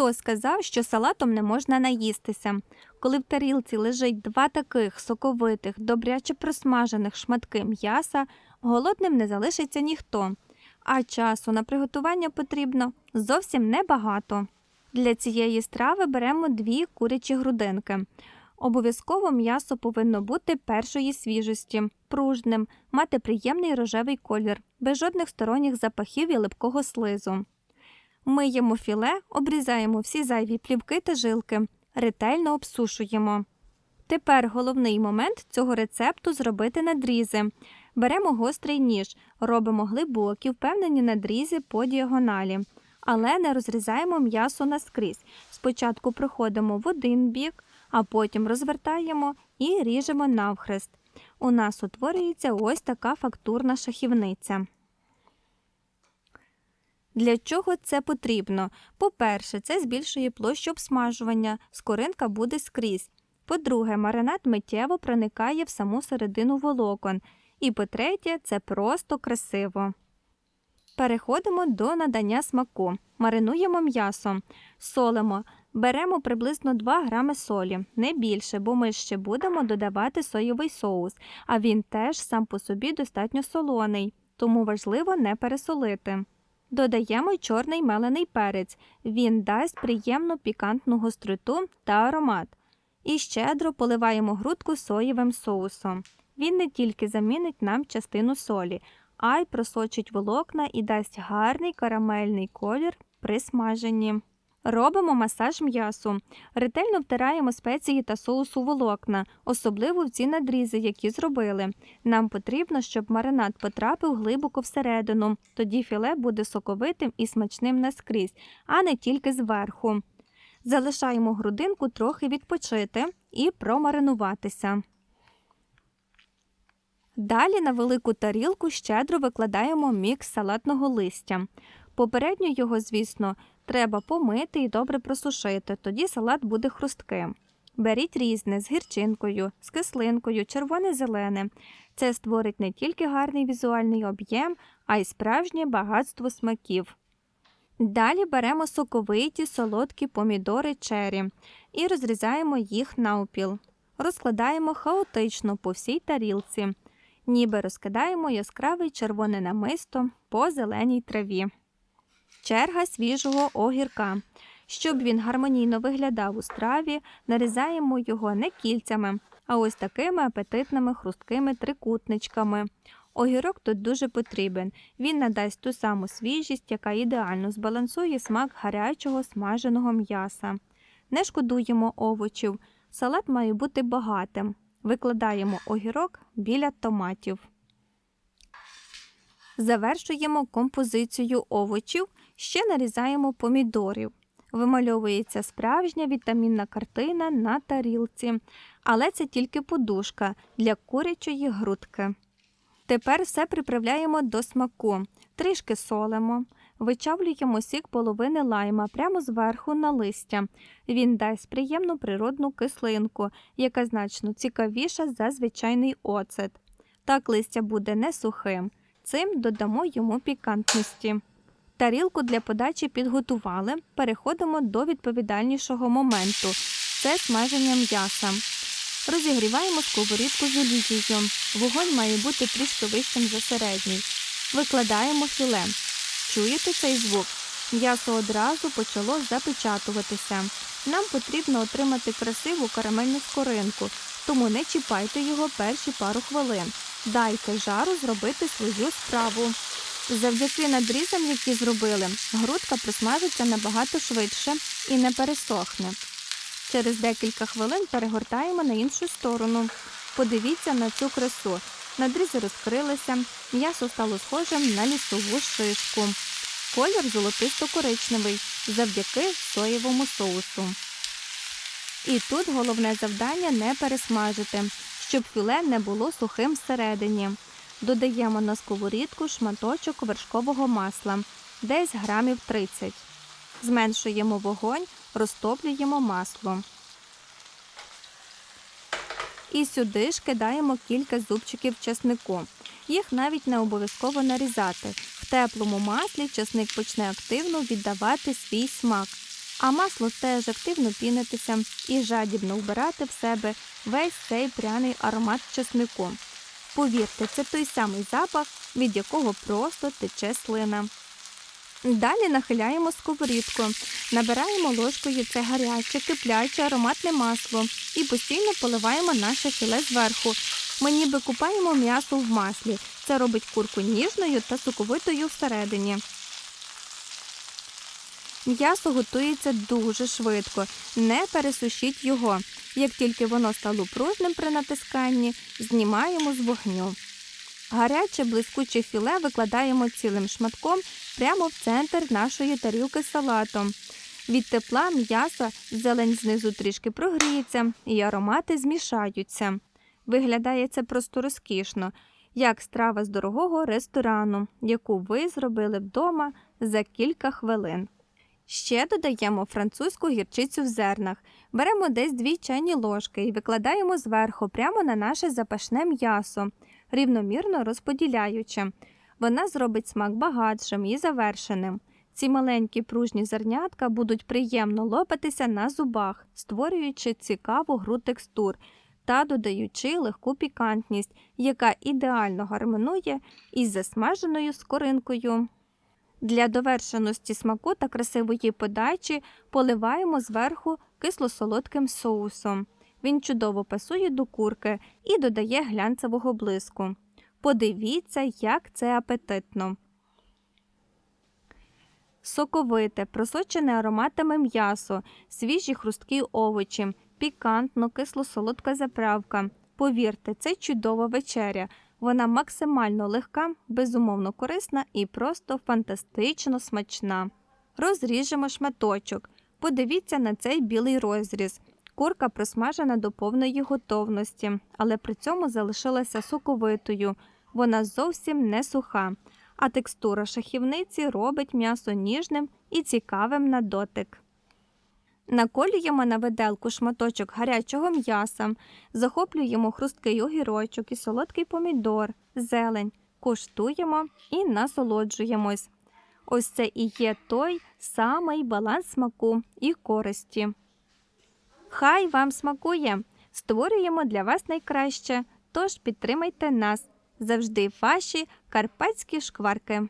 Хто сказав, що салатом не можна наїстися? Коли в тарілці лежить два таких соковитих, добряче просмажених шматки м'яса, голодним не залишиться ніхто. А часу на приготування потрібно зовсім небагато. Для цієї страви беремо дві курячі грудинки. Обов'язково м'ясо повинно бути першої свіжості, пружним, мати приємний рожевий колір, без жодних сторонніх запахів і липкого слизу. Миємо філе, обрізаємо всі зайві плівки та жилки, ретельно обсушуємо. Тепер головний момент цього рецепту зробити надрізи. Беремо гострий ніж, робимо глибокі, впевнені надрізи по діагоналі, але не розрізаємо м'ясо наскрізь. Спочатку проходимо в один бік, а потім розвертаємо і ріжемо навхрест. У нас утворюється ось така фактурна шахівниця. Для чого це потрібно? По-перше, це збільшує площу обсмажування, скоринка буде скрізь. По-друге, маринад миттєво проникає в саму середину волокон. І по-третє, це просто красиво. Переходимо до надання смаку. Маринуємо м'ясо, солимо. Беремо приблизно 2 грами солі, не більше, бо ми ще будемо додавати соєвий соус, а він теж сам по собі достатньо солоний, тому важливо не пересолити. Додаємо чорний мелений перець. Він дасть приємну пікантну гостроту та аромат. І щедро поливаємо грудку соєвим соусом. Він не тільки замінить нам частину солі, а й просочить волокна і дасть гарний карамельний колір при смаженні. Робимо масаж м'ясу. Ретельно втираємо спеції та соус у волокна, особливо в ці надрізи, які зробили. Нам потрібно, щоб маринад потрапив глибоко всередину, тоді філе буде соковитим і смачним наскрізь, а не тільки зверху. Залишаємо грудинку трохи відпочити і промаринуватися. Далі на велику тарілку щедро викладаємо мікс салатного листя. Попередньо його, звісно, треба помити і добре просушити, тоді салат буде хрустким. Беріть різне з гірчинкою, з кислинкою, червоне-зелене. Це створить не тільки гарний візуальний об'єм, а й справжнє багатство смаків. Далі беремо соковиті солодкі помідори чері і розрізаємо їх навпіл. Розкладаємо хаотично по всій тарілці, ніби розкидаємо яскравий червоне намисто по зеленій траві. Черга свіжого огірка. Щоб він гармонійно виглядав у страві, нарізаємо його не кільцями, а ось такими апетитними хрусткими трикутничками. Огірок тут дуже потрібен. Він надасть ту саму свіжість, яка ідеально збалансує смак гарячого смаженого м'яса. Не шкодуємо овочів. Салат має бути багатим. Викладаємо огірок біля томатів. Завершуємо композицію овочів, ще нарізаємо помідорів. Вимальовується справжня вітамінна картина на тарілці, але це тільки подушка для курячої грудки. Тепер все приправляємо до смаку, трішки солимо, вичавлюємо сік половини лайма прямо зверху на листя. Він дасть приємну природну кислинку, яка значно цікавіша за звичайний оцет. Так листя буде не сухим. Цим додамо йому пікантності. Тарілку для подачі підготували. Переходимо до відповідальнішого моменту це смаження м'яса. Розігріваємо сковорідку з олією. Вогонь має бути трішки вищим за середній. Викладаємо філе. Чуєте цей звук? М'ясо одразу почало запечатуватися. Нам потрібно отримати красиву карамельну скоринку, тому не чіпайте його перші пару хвилин. Дайте жару зробити свою справу. Завдяки надрізам, які зробили, грудка просмажиться набагато швидше і не пересохне. Через декілька хвилин перегортаємо на іншу сторону. Подивіться на цю красу. Надрізи розкрилися, м'ясо стало схожим на лісову шишку. Колір золотисто-коричневий завдяки соєвому соусу. І тут головне завдання не пересмажити, щоб філе не було сухим всередині. Додаємо на сковорідку шматочок вершкового масла, десь грамів 30. Зменшуємо вогонь, розтоплюємо масло. І сюди ж кидаємо кілька зубчиків чеснику. Їх навіть не обов'язково нарізати. В теплому маслі чесник почне активно віддавати свій смак. А масло теж активно пінитися і жадібно вбирати в себе весь цей пряний аромат чеснику. Повірте, це той самий запах, від якого просто тече слина. Далі нахиляємо сковорідку, набираємо ложкою це гаряче, кипляче ароматне масло і постійно поливаємо наше філе зверху. Ми ніби купаємо м'ясо в маслі. Це робить курку ніжною та соковитою всередині. М'ясо готується дуже швидко, не пересушіть його. Як тільки воно стало пружним при натисканні, знімаємо з вогню. Гаряче блискуче філе викладаємо цілим шматком прямо в центр нашої тарілки салатом. Від тепла м'яса зелень знизу трішки прогріється і аромати змішаються. Виглядає це просто розкішно, як страва з дорогого ресторану, яку ви зробили вдома за кілька хвилин. Ще додаємо французьку гірчицю в зернах. Беремо десь 2 чайні ложки і викладаємо зверху прямо на наше запашне м'ясо, рівномірно розподіляючи. Вона зробить смак багатшим і завершеним. Ці маленькі пружні зернятка будуть приємно лопатися на зубах, створюючи цікаву гру текстур та додаючи легку пікантність, яка ідеально гармонує із засмаженою скоринкою. Для довершеності смаку та красивої подачі поливаємо зверху кисло-солодким соусом. Він чудово пасує до курки і додає глянцевого блиску. Подивіться, як це апетитно. Соковите, просочене ароматами м'ясо, свіжі хрусткі овочі, пікантно, кисло-солодка заправка. Повірте, це чудова вечеря. Вона максимально легка, безумовно корисна і просто фантастично смачна. Розріжемо шматочок. Подивіться на цей білий розріз. Курка просмажена до повної готовності, але при цьому залишилася соковитою. Вона зовсім не суха, а текстура шахівниці робить м'ясо ніжним і цікавим на дотик. Наколюємо на виделку шматочок гарячого м'яса, захоплюємо хрусткий огірочок і солодкий помідор, зелень, куштуємо і насолоджуємось. Ось це і є той самий баланс смаку і користі. Хай вам смакує! Створюємо для вас найкраще, тож підтримайте нас. Завжди ваші карпатські шкварки.